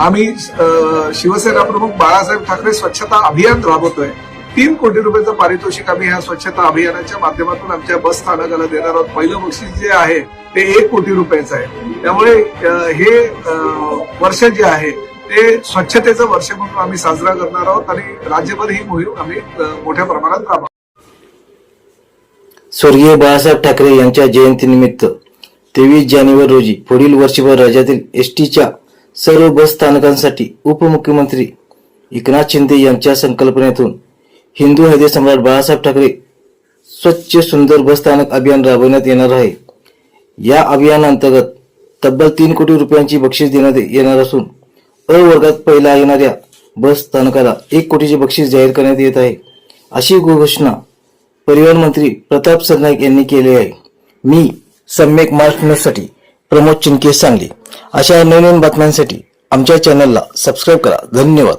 आम्ही शिवसेना प्रमुख बाळासाहेब ठाकरे स्वच्छता अभियान राबवतोय. तीन कोटी रुपयाचं पारितोषिक आम्ही ह्या स्वच्छता अभियानाच्या माध्यमातून आमच्या बस स्थानकाला देणार आहोत. पहिलं बक्षीस जे आहे ते एक कोटी रुपयाचं आहे. त्यामुळे हे वर्ष जे आहे ते स्वच्छतेचं वर्ष म्हणून आम्ही साजरा करणार आहोत आणि राज्यभर ही मोहीम आम्ही मोठ्या प्रमाणात राबवतो स्वर्गीय बाळासाहेब ठाकरे यांच्या जयंतीनिमित्त तेवीस जानेवारी रोजी पुढील वर्षभर राज्यातील एसटीच्या सर्व बस स्थानकांसाठी उपमुख्यमंत्री एकनाथ शिंदे यांच्या संकल्पनेतून हिंदू हृदय सम्राट बाळासाहेब ठाकरे स्वच्छ सुंदर बस स्थानक अभियान राबवण्यात येणार आहे. या अभियानाअंतर्गत तब्बल तीन कोटी रुपयांची बक्षीस देण्यात येणार असून अ वर्गात पहिला येणाऱ्या बस स्थानकाला एक कोटीचे बक्षीस जाहीर करण्यात येत आहे. अशी घोषणा परिवहन मंत्री प्रताप सरनाईक यांनी केली आहे. मी सम्यक महाराष्ट्र प्रमोद चिंके सांगली. अशा नवीन बातम्यांसाठी आमच्या चॅनलला सबस्क्राईब करा. धन्यवाद.